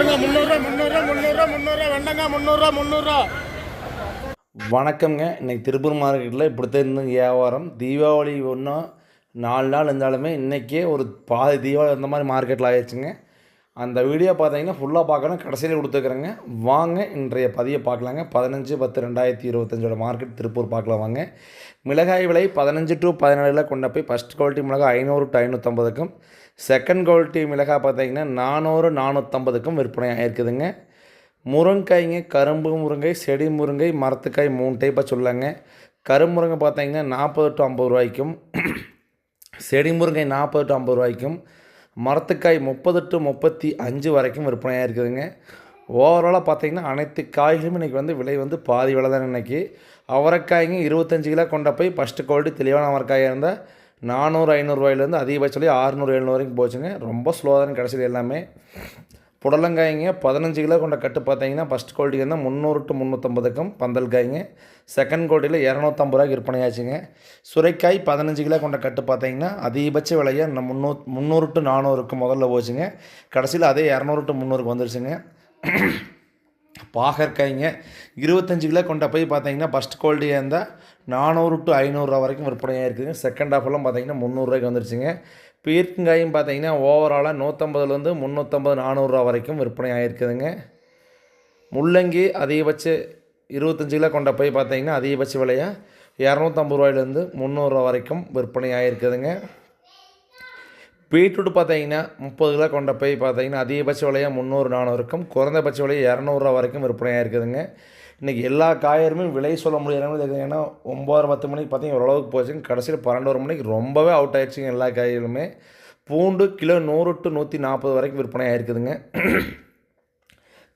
பாருங்க முந்நூறுரூவா முந்நூறுரூவா முந்நூறுரூவா முந்நூறுரூவா வெண்டங்க முந்நூறுரூவா முந்நூறுரூவா. வணக்கம்ங்க. இன்றைக்கி திருப்பூர் மார்க்கெட்டில் இப்படித்தான் இருந்தது வியாபாரம். தீபாவளி ஒன்றும் நாலு நாள் இருந்தாலுமே இன்றைக்கே ஒரு பாதி தீபாவளி அந்த மாதிரி மார்க்கெட்டில் ஆயிடுச்சுங்க. அந்த வீடியோ பார்த்தீங்கன்னா ஃபுல்லாக பார்க்கணும். கடைசியில் கொடுத்துருக்குறேங்க. வாங்க இன்றைய பதிவை பார்க்கலாங்க. பதினஞ்சு பத்து ரெண்டாயிரத்தி இருபத்தஞ்சோட மார்க்கெட் திருப்பூர் பார்க்கலாம் வாங்க. மிளகாய் விலை பதினஞ்சு டு பதினேழில் கொண்ட போய் ஃபஸ்ட் குவாலிட்டி மிளகாய் ஐநூறு டு ஐநூற்றம்பதுக்கும் செகண்ட் குவாலிட்டி மிளகாய் பார்த்தீங்கன்னா நானூறு நானூற்றம்பதுக்கும் விற்பனை இருக்குதுங்க. முருங்கைங்க கரும்பு முருங்கை செடி முருங்கை மரத்துக்காய் மூணு டைப்பாக சொல்லாங்க கரும்புருங்கை பார்த்தீங்கன்னா நாற்பது டு ஐம்பது ரூபாய்க்கும். செடி முருங்கை நாற்பது டு ஐம்பது ரூபாய்க்கும். மரத்துக்காய் முப்பது டு முப்பத்தி அஞ்சு வரைக்கும் விற்பனையாக இருக்குதுங்க. ஓவராலாக பார்த்தீங்கன்னா அனைத்து காய்களும் இன்றைக்கி வந்து விலை வந்து பாதி விலை தான் இன்றைக்கி அவரைக்காய்ங்க இருபத்தஞ்சு கிலோ கொண்ட போய் ஃபஸ்ட்டு குவாலிட்டி தெளிவான அவரைக்காயாக இருந்தால் நானூறு ஐநூறுரூவாயிலேருந்து அதிகபட்சம் ஆறுநூறு எழுநூறு வரைக்கும் போச்சுங்க. ரொம்ப ஸ்லோவாக தான் கிடச்சிது எல்லாமே. புடலங்காய்ங்க பதினஞ்சு கிலோ கொண்ட கட்டு பார்த்தீங்கன்னா ஃபஸ்ட் குவாலிட்டி இருந்தால் முந்நூறு டு முந்நூற்றம்பதுக்கும் பந்தல் காய்ங்க. செகண்ட் குவாலிட்டியில் இரநூத்தம்பது ரூபாய்க்கு விற்பனையாச்சுங்க. சுரைக்காய் பதினஞ்சு கிலோ கொண்ட கட்டு பார்த்தீங்கன்னா அதிகபட்ச விலையை நம்ம முந்நூ முந்நூறு டு நானூறுக்கு முதல்ல போச்சுங்க. கடைசியில் அதே இரநூறு டு முந்நூறுக்கு வந்துருச்சுங்க. பாகற்காய்ங்க. இருபத்தஞ்சு கிலோ கொண்ட போய் பார்த்தீங்கன்னா ஃபஸ்ட் குவாலிட்டியாக இருந்தால் நானூறு டு ஐநூறுரூவா வரைக்கும் விற்பனையாக இருக்குதுங்க. செகண்ட் ஹாஃபெல்லாம் பார்த்தீங்கன்னா முந்நூறுரூவாய்க்கு வந்துருச்சுங்க. பீர்க்கங்காயும் பார்த்தீங்கன்னா ஓவராலாக நூற்றம்பதுலேருந்து முந்நூற்றம்பது நானூறுரூவா வரைக்கும் விற்பனை ஆகிருக்குதுங்க முள்ளங்கி அதிகபட்ச இருபத்தஞ்சு கிலோ கொண்ட போய் பார்த்தீங்கன்னா அதிகபட்ச விலையாக இரநூத்தம்பது ரூபாயிலேருந்து முந்நூறுரூவா வரைக்கும் விற்பனை ஆகிருக்குதுங்க பீட்ரூட் பார்த்தீங்கன்னா முப்பது கிலோ கொண்ட போய் பார்த்தீங்கன்னா அதிகபட்ச விலையாக முந்நூறு நானூறுக்கும் குறைந்தபட்ச விலையை இரநூறுவா வரைக்கும் விற்பனையாக இருக்குதுங்க. இன்றைக்கி எல்லா காயருமே விலை சொல்ல முடியாத ஏன்னா ஒம்பது பத்து மணிக்கு பார்த்தீங்கன்னா ஓரளவுக்கு போச்சுங்க. கடைசியில் பன்னெண்டு மணிக்கு ரொம்பவே அவுட் ஆயிடுச்சுங்க எல்லா காய்களுமே பூண்டு கிலோ நூறு டு நூற்றி நாற்பது வரைக்கும் விற்பனையாக இருக்குதுங்க.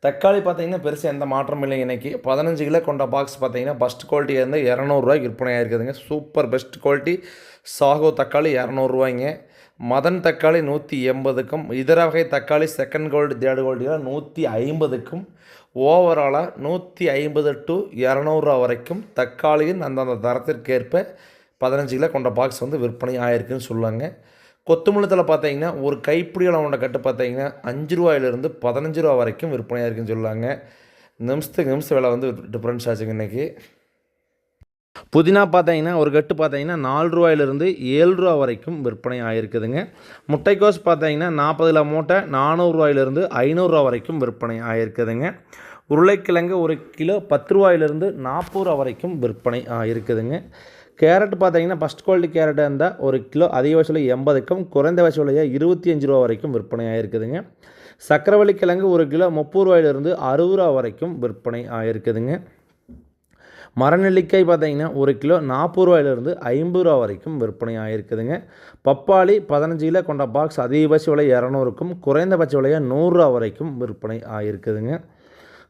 தக்காளி பார்த்தீங்கன்னா பெருசாக எந்த மாற்றமும் இல்லைங்க இன்றைக்கி பதினஞ்சு கிலோ கொண்ட பாக்ஸ் பார்த்தீங்கன்னா ஃபஸ்ட் குவாலிட்டி இருந்தால் இரநூறுவாய்க்கு விற்பனையாக இருக்குதுங்க. சூப்பர் பெஸ்ட் குவாலிட்டி சாகோ தக்காளி இரநூறுவாய்ங்க. மதன் தக்காளி நூற்றி எண்பதுக்கும் இதர வகை தக்காளி செகண்ட் கோல்டு தேர்டு கோல்டுகள் நூற்றி ஐம்பதுக்கும் ஓவராலாக நூற்றி ஐம்பது டு இரநூறுவா வரைக்கும் தக்காளியின் அந்தந்த தரத்திற்கேற்ப பதினஞ்சு கிலோ கொண்ட பாக்ஸ் வந்து விற்பனை ஆயிருக்குன்னு சொல்லுவாங்க. கொத்துமல்லத்தில் பார்த்தீங்கன்னா ஒரு கைப்பிடி அளவுண்ட கட்டு பார்த்தீங்கன்னா அஞ்சு ரூபாயிலிருந்து பதினஞ்சு ரூபா வரைக்கும் விற்பனை ஆயிருக்குன்னு சொல்லுவாங்க. நிமிஷத்துக்கு நிமிஷம் விலை வந்து டிஃப்ரென்ஸ் ஆச்சுங்க இன்றைக்கி புதினா பார்த்தீங்கன்னா ஒரு கட்டு பார்த்தீங்கன்னா நாலு ரூபாயிலிருந்து ஏழு ரூபா வரைக்கும் விற்பனை ஆகிருக்குதுங்க முட்டைக்கோஸ் பார்த்தீங்கன்னா நாற்பது கிலோ மூட்டை நானூறுரூவாயிலிருந்து ஐநூறுரூவா வரைக்கும் விற்பனை ஆகிருக்குதுங்க உருளைக்கிழங்கு ஒரு கிலோ பத்து ரூபாயிலிருந்து நாற்பது ரூபா வரைக்கும் விற்பனை ஆகிருக்குதுங்க கேரட் பார்த்தீங்கன்னா ஃபஸ்ட் குவாலிட்டி கேரட்டாக இருந்தால் ஒரு கிலோ அதிகபட்ச விலை எண்பதுக்கும் குறைந்தபட்ச விலையை இருபத்தி அஞ்சு ரூபா வரைக்கும் விற்பனை ஆகிருக்குதுங்க சக்கரவள்ளி கிழங்கு ஒரு கிலோ முப்பது ரூபாயிலிருந்து அறுபது ரூபா வரைக்கும் விற்பனை ஆகிருக்குதுங்க மரநெல்லிக்காய் பார்த்தீங்கன்னா ஒரு கிலோ நாற்பது ரூபாயிலிருந்து ஐம்பது ரூபா வரைக்கும் விற்பனை ஆகிருக்குதுங்க பப்பாளி பதினஞ்சு கிலோ கொண்ட பாக்ஸ் அதிகபட்ச விலை இரநூறுக்கும் குறைந்தபட்ச விலையாக நூறுரூவா வரைக்கும் விற்பனை ஆகிருக்குதுங்க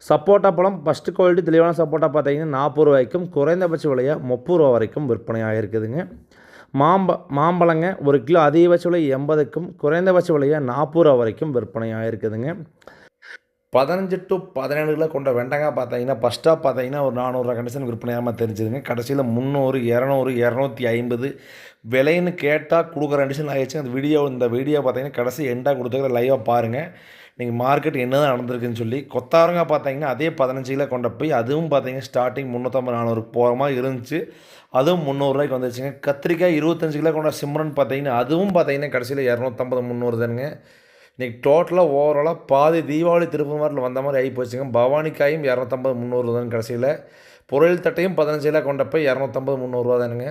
சப்போட்டா பழம் ஃபஸ்ட்டு குவாலிட்டி தெளிவான சப்போட்டா பார்த்தீங்கன்னா நாற்பது ரூபாய்க்கும் குறைந்தபட்ச விலையாக முப்பது ரூபா வரைக்கும் விற்பனை ஆகிருக்குதுங்க மாம்ப மாம்பழங்க ஒரு கிலோ அதிகபட்ச விலை எண்பதுக்கும் குறைந்தபட்ச விலையாக நாற்பது ரூபா வரைக்கும் விற்பனை ஆகிருக்குதுங்க பதினஞ்சு டு பதினேழு கிலோ கொண்ட வெண்டங்காய் பார்த்தீங்கன்னா ஃபஸ்ட்டாக பார்த்தீங்கன்னா ஒரு நானூறுரூவா கண்டிஷன் விற்பனையாமல் தெரிஞ்சுதுங்க. கடைசியில் முந்நூறு இரநூறு இரநூத்தி ஐம்பது. விலைன்னு கேட்டால் கொடுக்குற கண்டிஷன் ஆகிடுச்சு அந்த வீடியோ இந்த வீடியோ பார்த்தீங்கன்னா கடைசி எண்டாக கொடுத்துக்கிற லைவாக பாருங்கள் நீங்கள் மார்க்கெட் என்ன தான் நடந்திருக்குன்னு சொல்லி. கொத்தாரங்காய் பார்த்தீங்கன்னா அதே பதினஞ்சு கிலோ கொண்ட போய் அதுவும் பார்த்தீங்கன்னா ஸ்டார்டிங் முந்நூற்றம்பது நானூறு போகிற மாதிரி இருந்துச்சு. அதுவும் முந்நூறுரூவாய்க்கு வந்துருச்சுங்க கத்திரிக்காய் இருபத்தஞ்சு கிலோ கொண்ட சிம்ரன் பார்த்தீங்கன்னா அதுவும் பார்த்தீங்கன்னா கடைசியில் இரநூத்தம்பது முந்நூறு தானுங்க. இன்றைக்கி டோட்டலாக ஓவராலாக பாதி தீபாவளி திருப்பமாரில் வந்த மாதிரி ஆகி போச்சுங்க பவானிக்காயும் இரநூத்தம்பது முந்நூறு தான் கடைசியில். பொருள் தட்டையும் பதினஞ்சு கிலோ கொண்டப்போ இரநூத்தம்பது முந்நூறுரூவா தானுங்க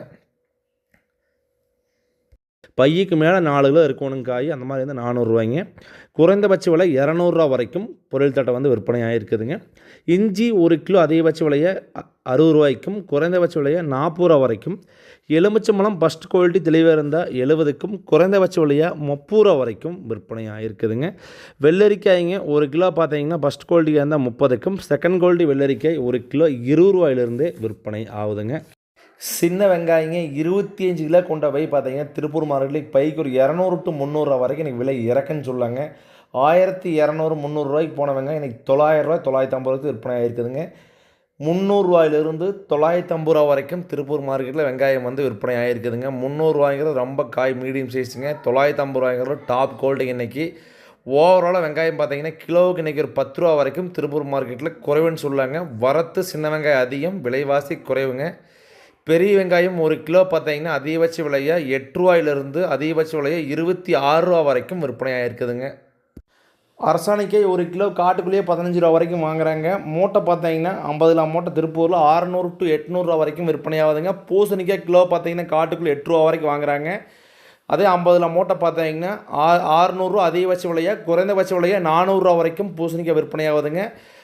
பையுக்கு மேலே நாலு கிலோ இருக்கணுங்க காய் அந்த மாதிரி வந்து நானூறுரூவாய்ங்க குறைந்தபட்ச விலை இரநூறுவா வரைக்கும் பொருள் தட்டை வந்து விற்பனை ஆகிருக்குதுங்க இஞ்சி ஒரு கிலோ அதிகபட்ச விலையை அறுபது ரூபாய்க்கும் குறைந்தபட்ச விலையை நாற்பது ரூபா வரைக்கும். எலுமிச்சம்பழம் ஃபஸ்ட் குவாலிட்டி தெளிவாக இருந்தால் எழுபதுக்கும் குறைந்தபட்ச விலையாக முப்பது ரூபா வரைக்கும் விற்பனை ஆகிருக்குதுங்க வெள்ளரிக்காய்ங்க ஒரு கிலோ பார்த்தீங்கன்னா ஃபஸ்ட் குவாலிட்டியாக இருந்தால் முப்பதுக்கும் செகண்ட் குவாலிட்டி வெள்ளரிக்காய் ஒரு கிலோ இருபது ரூபாயிலிருந்தே விற்பனை ஆகுதுங்க. சின்ன வெங்காயங்க இருபத்தி அஞ்சு கிலோ கொண்ட போய் பார்த்தீங்கன்னா திருப்பூர் மார்க்கெட்டில் பைக்கு ஒரு இரநூறு டு முந்நூறுரூவா வரைக்கும் எனக்கு விலை இறக்குன்னு சொல்லாங்க. ஆயிரத்தி இரநூறு முந்நூறுரூவாய்க்கு போன வெங்காயம் இன்றைக்கி தொள்ளாயிரரூவா தொள்ளாயிரத்தி ஐம்பது ரூபாய்க்கு விற்பனை ஆகிருக்குதுங்க முந்நூறுரூவாயிலிருந்து தொள்ளாயிரத்தி ஐம்பது ரூபா வரைக்கும் திருப்பூர் மார்க்கெட்டில் வெங்காயம் வந்து விற்பனை ஆகிருக்குதுங்க முந்நூறுரூவாய்ங்கிறது ரொம்ப காய் மீடியம் சைஸுங்க. தொள்ளாயிரத்தி ஐம்பது ரூபாய்ங்கிறது டாப் குவாலிட்டி இன்னைக்கு. ஓவராலாக வெங்காயம் பார்த்தீங்கன்னா கிலோவுக்கு இன்றைக்கி ஒரு பத்து ரூபா வரைக்கும் திருப்பூர் மார்க்கெட்டில் குறைவுன்னு சொல்லாங்க. வரத்து சின்ன வெங்காயம் அதிகம் விலைவாசி குறைவுங்க. பெரிய வெங்காயம் ஒரு கிலோ பார்த்தீங்கன்னா அதிகபட்ச விலையை எட்டு ரூபாயிலிருந்து அதிகபட்ச விலையை இருபத்தி ஆறு ரூபா வரைக்கும் விற்பனையாக இருக்குதுங்க அரசாணிக்கை ஒரு கிலோ காட்டுக்குள்ளேயே பதினஞ்சு ரூபா வரைக்கும் வாங்குறாங்க. மூட்டை பார்த்தீங்கன்னா ஐம்பதுல மூட்டை திருப்பூரில் அறநூறு டு எட்நூறுரூவா வரைக்கும் விற்பனையாகுதுங்க. பூசணிக்காய் கிலோ பார்த்தீங்கன்னா காட்டுக்குள்ளே எட்டு ரூபா வரைக்கும் வாங்குறாங்க. அதே ஐம்பதுல மூட்டை பார்த்தீங்கன்னா ஆ ஆறுநூறுவா அதிகபட்ச விலையாக குறைந்தபட்ச விலையாக நானூறுரூவா வரைக்கும் பூசணிக்காய் விற்பனையாகுதுங்க.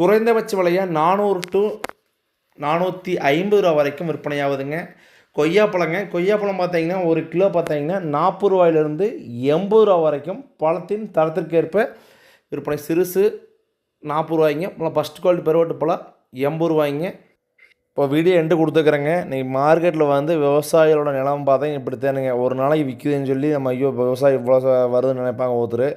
குறைந்தபட்ச விலையாக நானூறு டு நானூற்றி ஐம்பது ரூபா வரைக்கும் விற்பனையாகுதுங்க. கொய்யாப்பழங்க கொய்யாப்பழம் பார்த்தீங்கன்னா ஒரு கிலோ பார்த்தீங்கன்னா நாற்பது ரூபாயிலிருந்து எண்பது ரூபா வரைக்கும் பழத்தின் தரத்திற்கேற்ப விற்பனை. சிறுசு நாற்பது ரூபாய்ங்க அப்புறம் ஃபஸ்ட் குவாலிட்டி பெருவட்டு பழம் எண்பது ரூபாய்ங்க. இப்போ வீடியோ எண்டு கொடுத்துக்கிறேங்க இன்றைக்கி மார்க்கெட்டில் வந்து விவசாயிகளோட நிலம் பார்த்தா இப்படி தானுங்க ஒரு நாளைக்கு விற்குதுன்னு சொல்லி நம்ம ஐயோ விவசாயம் இவ்வளோ வருதுன்னு நினைப்பாங்க ஒருத்தர்.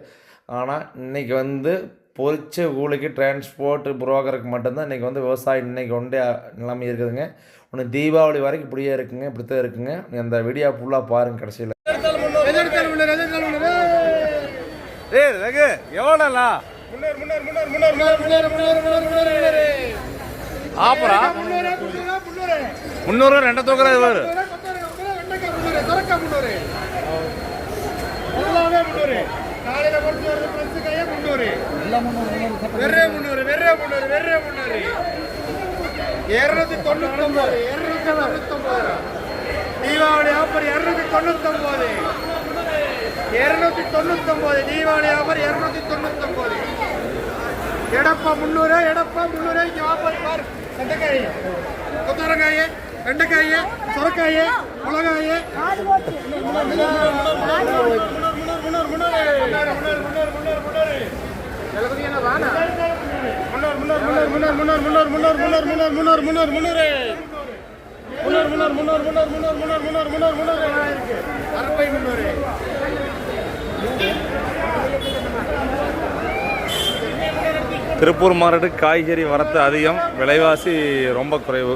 ஆனால் இன்றைக்கி வந்து பொறிச்ச கூலிக்கு டிரான்ஸ்போர்ட் புரோக்கருக்கு மட்டும்தான் இன்றைக்கி வந்து விவசாயம் இன்றைக்கி ஒன்றே நிலைமை இருக்குதுங்க. ஒன்று தீபாவளி வரைக்கும் இப்படியே இருக்குங்க இப்படி தான் இருக்குங்க. அந்த வீடியோ ஃபுல்லாக பாருங்க கடைசியில். எவ்வளோண்ணா ஆப்பரா? முந்நூறு ரெண்டு தூக்குற காலையில பொறுத்து வருது பிரஸ் கையே முன்னூறு. வெறே முன்னூறு வெறே முன்னூறு வெறே முன்னூறு இருநூத்தி தொண்ணூத்தி ஒன்பது இருநூத்தி தொண்ணூத்தி ஒன்பது தீபாவளி ஆஃபர் இருநூத்தி தொண்ணூத்தி ஒன்பது இருநூத்தி தொண்ணூத்தி ஒன்பது தீபாவளி ஆஃபர் இருநூத்தி தொண்ணூத்தி ஒன்பது எடப்பா முந்நூறு எடப்பா முந்நூறு இங்க ஆஃபர் பார். வெண்டைக்காய். கொத்தரங்காய் வெண்டைக்காய் சுரக்காய் மிளகாய். முன்னர் முன்னர் முன்னர் முன்னர் முன்னர் திருப்பூர் மாவட்ட காய்கறி வரத்து அதிகம் விலைவாசி ரொம்ப குறைவு